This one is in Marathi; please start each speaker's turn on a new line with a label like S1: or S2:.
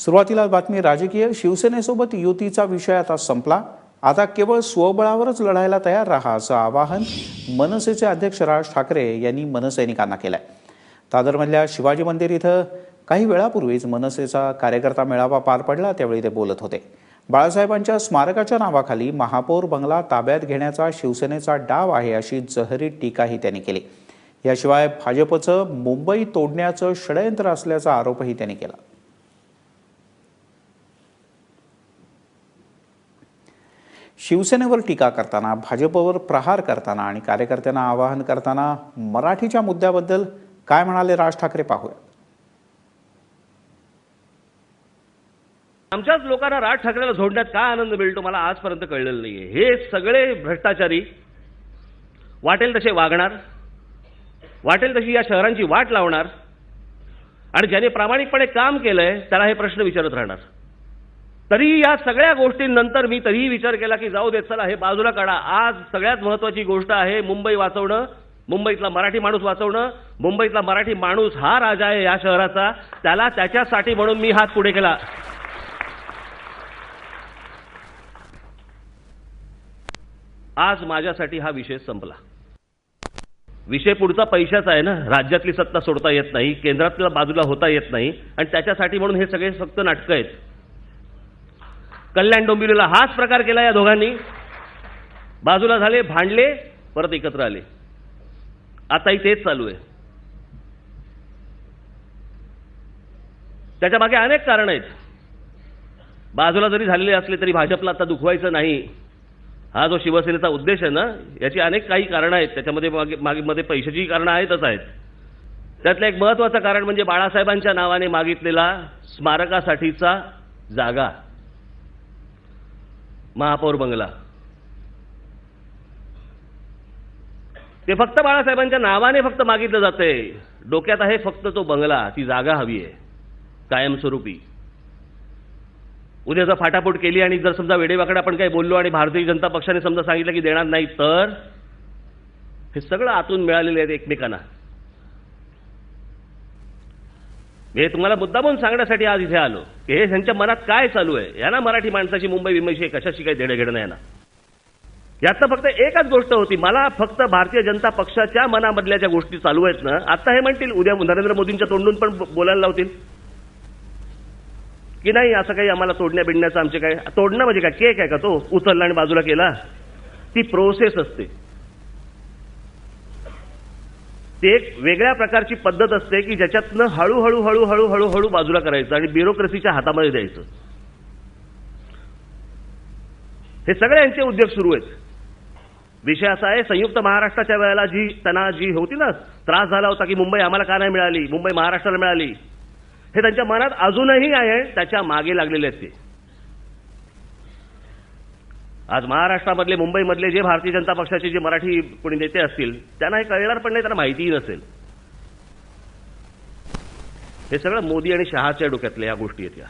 S1: सुरुवातीला बातमी राजकीय शिवसेनेसोबत युतीचा विषय आता संपला. आता केवळ स्वबळावरच लढायला तयार राहा असं आवाहन मनसेचे अध्यक्ष राज ठाकरे यांनी मनसैनिकांना केलंय. दादरमधल्या शिवाजी मंदिर इथं काही वेळापूर्वीच मनसेचा कार्यकर्ता मेळावा पार पडला त्यावेळी ते बोलत होते. बाळासाहेबांच्या स्मारकाच्या नावाखाली महापौर बंगला ताब्यात घेण्याचा शिवसेनेचा डाव आहे अशी जहरी टीकाही त्यांनी केली. याशिवाय भाजपचं मुंबई तोडण्याचं षडयंत्र असल्याचा आरोपही त्यांनी केला. शिवसेनेवर टीका करताना भाजपवर प्रहार करताना आणि कार्यकर्त्यांना आवाहन करताना मराठीच्या मुद्द्याबद्दल काय म्हणाले राज ठाकरे पाहूया.
S2: आमच्याच लोकांना राज ठाकरेला झोडण्यात काय आनंद मिळतो मला आजपर्यंत कळलेलं नाहीये. हे सगळे भ्रष्टाचारी वाटेल तसे वागणार वाटेल तशी या शहरांची वाट लावणार आणि ज्याने प्रामाणिकपणे काम केलंय त्याला हे प्रश्न विचारत राहणार. तरी या सगळ्या गोष्टींनंतर मी तरीही विचार केला की जाऊ देत चला हे बाजूला काढा. आज सगळ्यात महत्वाची गोष्ट आहे मुंबई वाचवणं मुंबईतला मराठी माणूस वाचवणं. मुंबईतला मराठी माणूस हा राजा आहे या शहराचा. त्याला त्याच्यासाठी म्हणून मी हात पुढे केला. आज माझ्यासाठी हा विषय संपला. विषय पुढचा पैशाचा आहे ना? राज्यातली सत्ता सोडता येत नाही केंद्रातल्या बाजूला होता येत नाही. आणि त्याच्यासाठी म्हणून हे सगळे फक्त नाटकं आहेत. कल्याण डोंबिवलीला हाच प्रकार केला या दोघांनी. बाजूला झाले भांडले परत एकत्र आले. आताही तेच चालू आहे. त्याच्यामागे अनेक कारण आहेत. बाजूला जरी झालेले असले तरी भाजपला आता दुखवायचं नाही. हा जो शिवसेनेचा उद्देश आहे ना याची अनेक काही कारणं आहेत. त्याच्यामध्ये मागे मागे मध्ये पैशाची कारणं आहेतच आहेत. त्यातलं एक महत्वाचं कारण म्हणजे बाळासाहेबांच्या नावाने मागितलेला स्मारकासाठीचा जागा. महापौर बंगला. ते फक्त बाळासाहेबांच्या नावाने फक्त मागितलं जातंय. डोक्यात आहे फक्त तो बंगला ती जागा हवी आहे. कायमस्वरूपी. उद्या जर फाटाफूट केली आणि जर समजा वेडेवाकडे आपण काही बोललो आणि भारतीय जनता पक्षाने समजा सांगितलं की देणार नाही तर हे सगळं आतून मिळालेले आहेत एकमेकांना मी हे तुम्हाला मुद्दामून सांगण्यासाठी आज इथे आलो की हे त्यांच्या मनात काय चालू आहे? यांना मराठी माणसाची मुंबई विमशी कशाशी काही देणं घेणं नाही ना यातनं फक्त एकच गोष्ट होती मला फक्त भारतीय जनता पक्षाच्या मनामधल्या ज्या गोष्टी चालू आहेत ना आता हे म्हणतील उद्या नरेंद्र मोदींच्या तोंडून पण बोलायला लावतील. की नाही असं काही आम्हाला तोडण्या बिडण्याचं आमचे काय तोडणं म्हणजे काय केक आहे का तो? उचलला आणि बाजूला केला? ती प्रोसेस असते. ती एक वेगळ्या प्रकारची पद्धत असते की ज्याच्यातनं हळूहळू हळूहळू हळूहळू बाजूला करायचं आणि ब्युरोक्रेसीच्या हातामध्ये द्यायचं. हे सगळे यांचे उद्योग सुरू आहेत. विषय असा आहे संयुक्त महाराष्ट्राच्या वेळेला जी त्यांना जी होती ना त्रास झाला होता की मुंबई आम्हाला का नाही मिळाली मुंबई महाराष्ट्राला मिळाली. हे त्यांच्या मनात अजूनही आहे त्याच्यामागे लागलेले आहेत ते. आज महाराष्ट्रामधले मुंबईमधले जे भारतीय जनता पक्षाचे जे मराठी कोणी नेते असतील त्यांना हे कळणार पण नाही त्यांना माहितीही नसेल. हे सगळं मोदी आणि शहाच्या डोक्यातल्या या गोष्टी आहेत या.